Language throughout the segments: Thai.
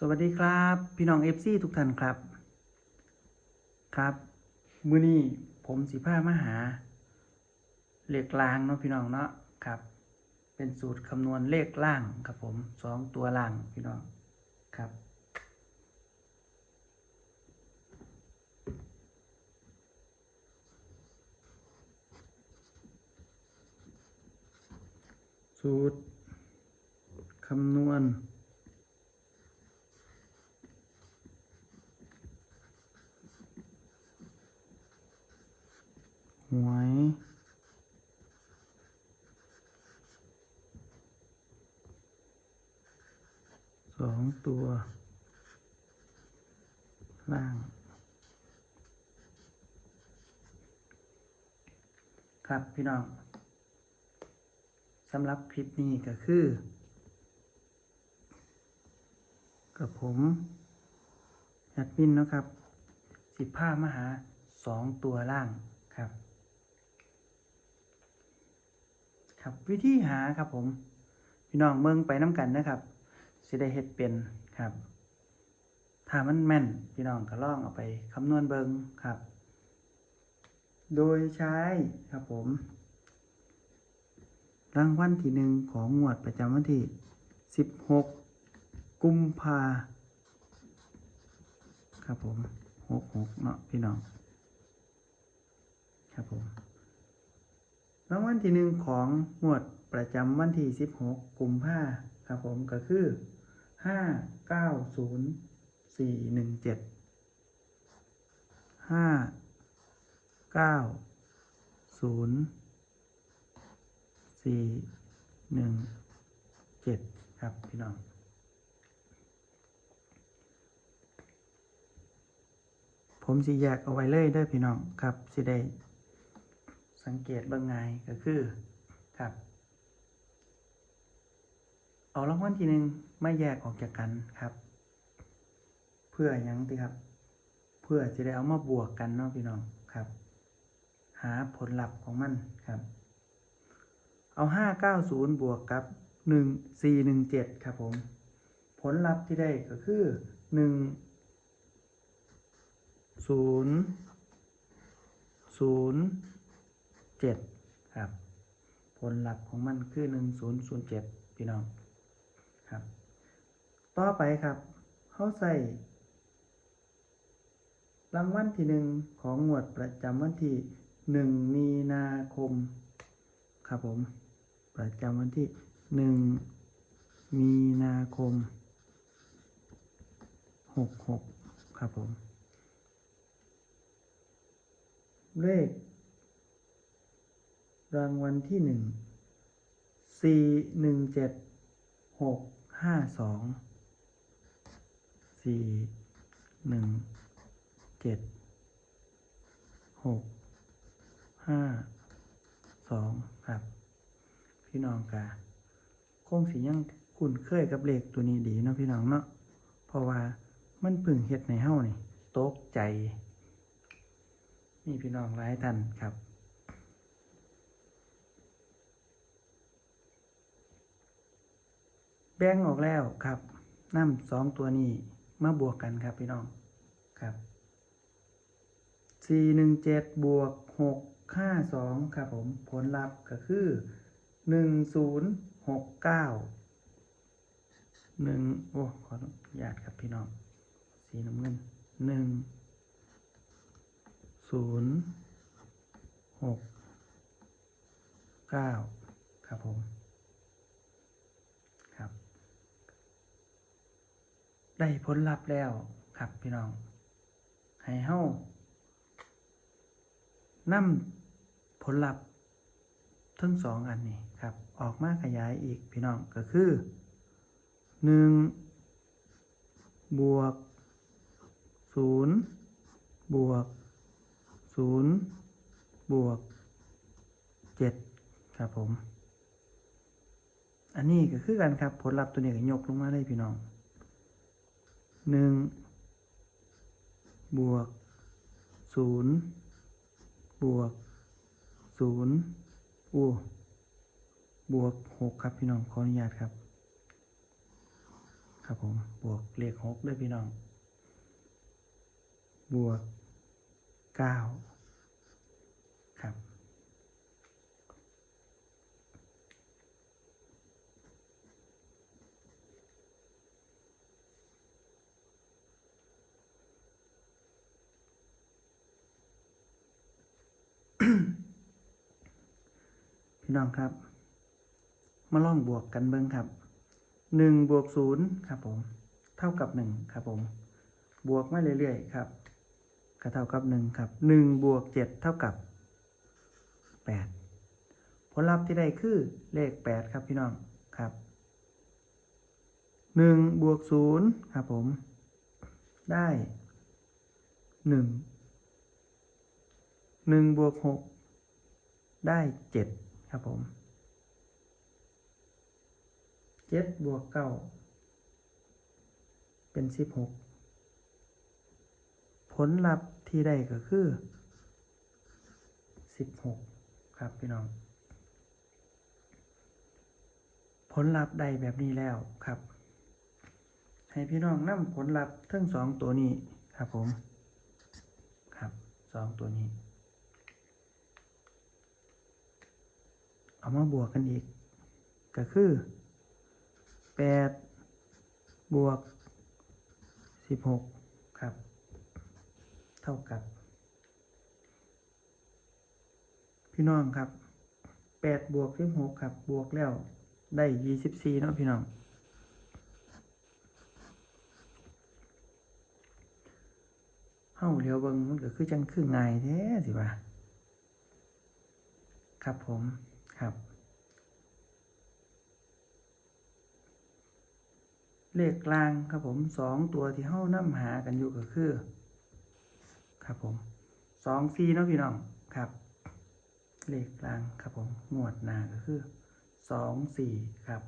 สวัสดีครับ พี่น้องเอฟซีทุกท่านครับ ครับ มื้อนี้ผมสิพามาหา เลขล่างเนาะพี่น้องเนาะครับ เป็นสูตรคำนวณเลขล่างครับผมสองตัวล่างพี่น้องครับสูตรคำนวณ หวยสองตัว ล่าง ครับพี่น้องสำหรับคลิปนี้ก็คือ กับผมแอดมินนะครับ สิบผ้ามาหาสองตัวล่างครับ ครับ วิธีหาครับผมพี่น้องเมืองไปน้ำกันนะครับสิได้เฮ็ดเป็นครับ ถ้ามันแม่นพี่น้องก็ลองเอาไปคำนวณเบิงครับ โดยใช้ครับผม รางวัลที่หนึ่งของงวดประจำวันที่ 16 กุมภาครับผม 66 เนาะพี่น้อง ครับผม รางวัลที่หนึ่งของงวดประจำวันที่ 16 กุมภาครับผมก็คือ 590417 590417 ครับพี่น้องผมสิแยกเอาไว้เลยเด้อพี่น้องครับสิได้ สังเกตบิ่งไงก็คือครับ เอารางวัลทีหนึ่งไม่แยกออกจากกันครับ เพื่อยังติครับ เพื่อจะได้เอามาบวกกันเนาะพี่น้องครับ หาผลลัพธ์ของมันครับ เอาห้าเก้าศูนย์บวกกับหนึ่งสี่หนึ่งเจ็ดครับผม ผลลัพธ์ที่ได้ก็คือหนึ่งศูนย์ศูนย์ เจ็ดครับ ผลลัพธ์ของมันคือหนึ่งศูนย์ศูนย์เจ็ดพี่น้องครับ ต่อไปครับเขาใส่รางวัลที่หนึ่งของงวดประจำวันที่หนึ่งมีนาคม ครับผม ประจำวันที่หนึ่งมีนาคมหกหกครับผม เลข รางวัลที่หนึ่งสี่หนึ่งเจ็ดหกห้าสองสี่หนึ่งเจ็ดหกห้าสองครับ พี่น้องกาคงสิยังคุ้นเคยกับเลขตัวนี้ดีเนาะพี่น้องเนาะเพราะว่ามันพึ่งเฮ็ดในเฮ้านี่ตกใจ นี่พี่น้องหลายท่านครับ แบ่งออกแล้วครับน้ำสองตัวนี้มาบวกกันครับพี่น้องครับสี่หนึ่งเจ็ดบวกหกห้าสองครับผมผลลัพธ์ก็คือหนึ่งศูนย์หกเก้าหนึ่งโอ้ขออนุญาตครับพี่น้องสีน้ำเงินหนึ่งศูนย์หกเก้าครับผม ครับ ได้ผลลัพธ์แล้วครับพี่น้อง ให้เฮานำผลลัพธ์ทั้งสองอันนี้ครับ ออกมาขยายอีกพี่น้องก็คือหนึ่งบวกศูนย์บวกศูนย์บวกเจ็ดครับผม อันนี้ก็คือกันครับ ผลลัพธ์ตัวนี้ก็ยกลงมาเลยพี่น้อง หนึ่งบวกศูนย์บวกศูนย์อู้บวกหกครับพี่น้องขออนุญาตครับ ครับผมบวกเลขหกด้วยพี่น้อง บวกเก้าครับ พี่น้องครับ มาลองบวกกันเบิ้งครับหนึ่งบวกศูนย์ครับผม เท่ากับหนึ่งครับผม บวกมาเรื่อยๆครับก็เท่ากับหนึ่งครับหนึ่งบวกเจ็ดเท่ากับแปดผลลัพธ์ที่ได้คือเลขแปดครับพี่น้องครับหนึ่งบวกศูนย์ครับผม ได้หนึ่งหนึ่งบวกหกได้เจ็ด ครับผมเจ็ดบวกเก้าเป็นสิบหกผลลัพธ์ที่ได้ก็คือ16ครับพี่น้อง ผลลัพธ์ได้แบบนี้แล้วครับ ให้พี่น้องนำผลลัพธ์ทั้งสองตัวนี้ครับผม ครับสองตัวนี้ เอามาบวกกันอีก ก็คือ8บวก16ครับ เท่ากับ พี่น้องครับแปดบวกสิบหกครับ บวกแล้วได้ยี่สิบสี่เนาะพี่น้องเฮ้าเดี๋ยวเบิ่งมันก็คือจังคือไงแท้สิว่าครับผม ครับ เลขกลางครับผมสองตัวที่เฮ้านํหากันอยู่ก็คือ ครับผมสองซีเนาะพี่น้องครับ เลขกลางครับผมงวดหน้าก็คือสองสี่ครับ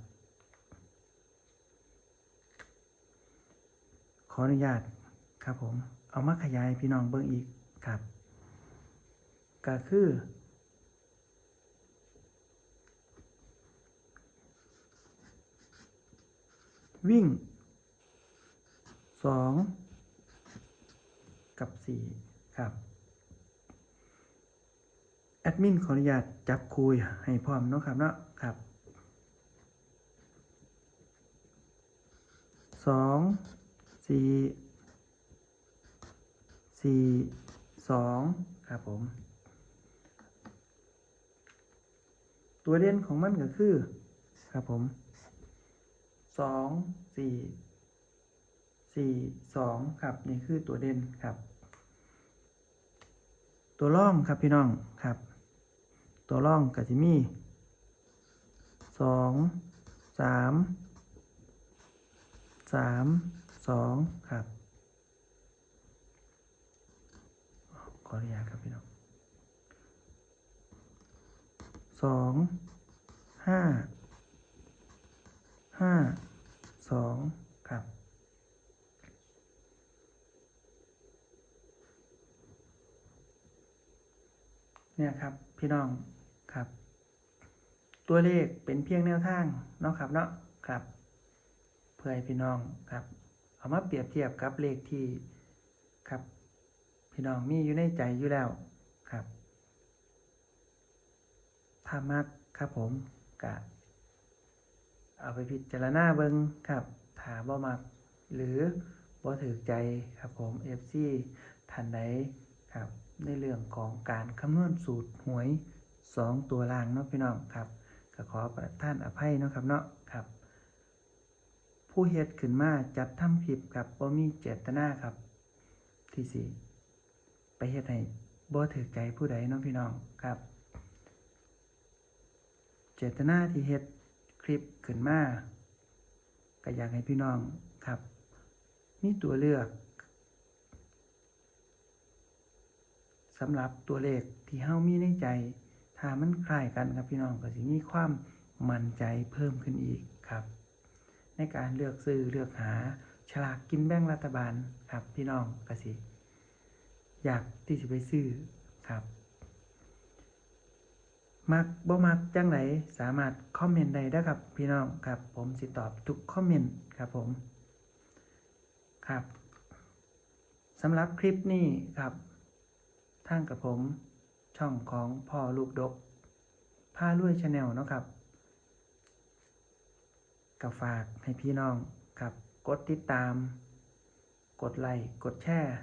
ขออนุญาตครับผม เอามาขยายพี่น้องเบิ่งอีกครับ ก็คือ วิ่งสองกับสี่ครับแอดมินขออนุญาตจับคุยให้พร้อมเนาะครับเนาะครับสองสี่สี่สองครับผม ตัวเด่นของมันก็คือ ครับผม สองสี่สี่สองครับนี่คือตัวเด่นครับ ตัวร่องครับพี่น้องครับ ตัวร่องก็จะมีสองสามสามสองครับขออนุญาตครับพี่น้องสองห้าห้า สองครับเนี่ยครับพี่น้องครับ ตัวเลขเป็นเพียงแนวทางเนาะครับเนาะครับเพื่อให้พี่น้องครับ เอามาเปรียบเทียบกับเลขที่ครับ พี่น้องมีอยู่ในใจอยู่แล้วครับถ้ามักครับผมกะ เอาไปพิจารณาเบิงครับถ้าบ่มัก หรือบ่ถือใจครับผม FC ท่านใดครับ ในเรื่องของการคำนวณสูตรหวย 2 ตัวล่างเนาะพี่น้องครับก็ขอประท่านอภัยเนาะครับเนาะครับ ผู้เฮ็ดขึ้นมาจัดทำคลิปครับบ่มีเจตนาครับ ที่สิไปเฮ็ดให้บ่ถือใจผู้ใดเนาะพี่น้องครับ เจตนาที่เฮ็ด ลิปขึ้นมาก็อยากให้พี่น้องครับ มีตัวเลือกสำหรับตัวเลขที่เฮามีในใจ ถ้ามันคล้ายกันครับพี่น้องก็สิมีความมั่นใจเพิ่มขึ้นอีกครับ ในการเลือกซื้อเลือกหาฉลากกินแบ่งรัฐบาลครับพี่น้องก็สิอยากที่จะไปซื้อครับ มักบ่มักจังไหนสามารถคอมเมนต์ได้เด้ครับ พี่น้องครับ ผมสิตอบทุกคอมเมนต์ครับผมครับสำหรับคลิปนี้ครับทางกับผมช่องของพ่อลูกดกผ้าลุยชาแนลเนาะครับก็ฝากให้พี่น้องครับกดติดตาม กดไลค์กดแชร์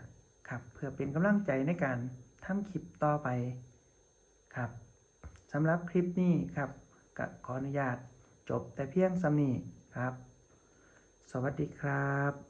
ครับ เพื่อเป็นกำลังใจในการทำคลิปต่อไปครับำหรับคลิปนี้ครับก็ขออนุญาตจบแต่เพียงสำนีครับ สวัสดีครับ